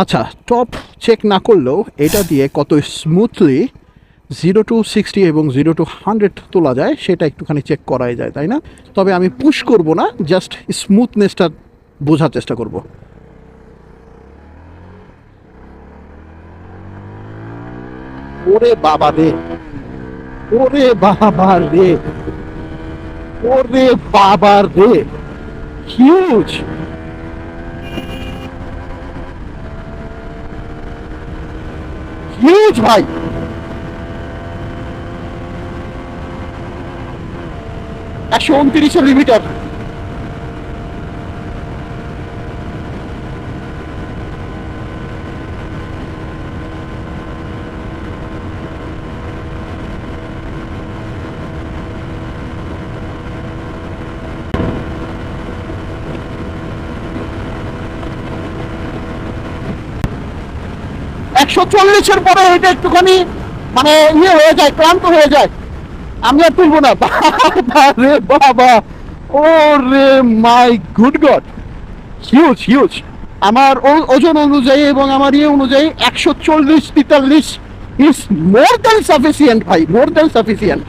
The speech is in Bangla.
আচ্ছা টপ চেক না করলেও এটা দিয়ে কত স্মুথলি জিরো টু সিক্সটি এবং জিরো টু হান্ড্রেড তোলা যায়, সেটা একটুখানি চেক করাই যায়, তাই না? তবে আমি পুশ করব না জাস্ট স্মুথনেসটা বোঝার চেষ্টা করব। ওরে বাবা রে, ওরে বাবা রে, ওরে বাবা রে হিউজ হিউজ ভাই। একশো উনত্রিশের লিমিটার একশো চল্লিশের পরে এটা একটুখানি মানে ইয়ে হয়ে যায়, ক্লান্ত হয়ে যায়। আমি আর তুলবো না। রে বাবা। ও রে my good god. Huge huge আমার ওজন অনুযায়ী এবং আমার ইয়ে অনুযায়ী একশো চল্লিশ, তেতাল্লিশ ইজ মোর দ্যান সাফিসিয়েন্ট ভাই মোর দ্যান সাফিসিয়েন্ট